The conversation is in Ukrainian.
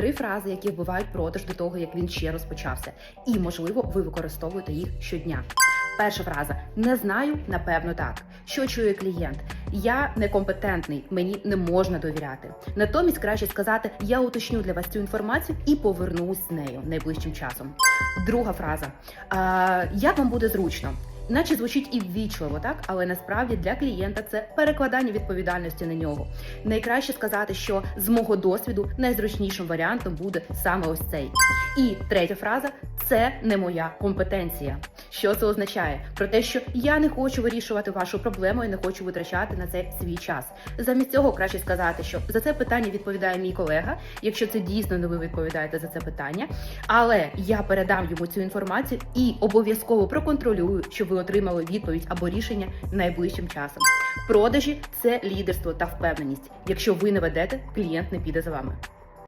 три фрази, які вбивають продаж до того, як він ще розпочався. І, можливо, ви використовуєте їх щодня. Перша фраза не знаю, напевно, так. Що чує клієнт? Я некомпетентний, мені не можна довіряти. Натомість краще сказати Я уточню для вас цю інформацію і повернусь з нею найближчим часом. Друга фраза: а, як вам буде зручно? Наче звучить і ввічливо, так але насправді для клієнта це перекладання відповідальності на нього. Найкраще сказати, що з мого досвіду найзручнішим варіантом буде саме ось цей. І третя фраза це не моя компетенція. Що це означає? Про те, що я не хочу вирішувати вашу проблему і не хочу витрачати на це свій час. Замість цього краще сказати, що за це питання відповідає мій колега, якщо це дійсно не ви відповідаєте за це питання. Але я передам йому цю інформацію і обов'язково проконтролюю, щоб ви отримали відповідь або рішення найближчим часом. Продажі це лідерство та впевненість. Якщо ви не ведете, клієнт не піде за вами.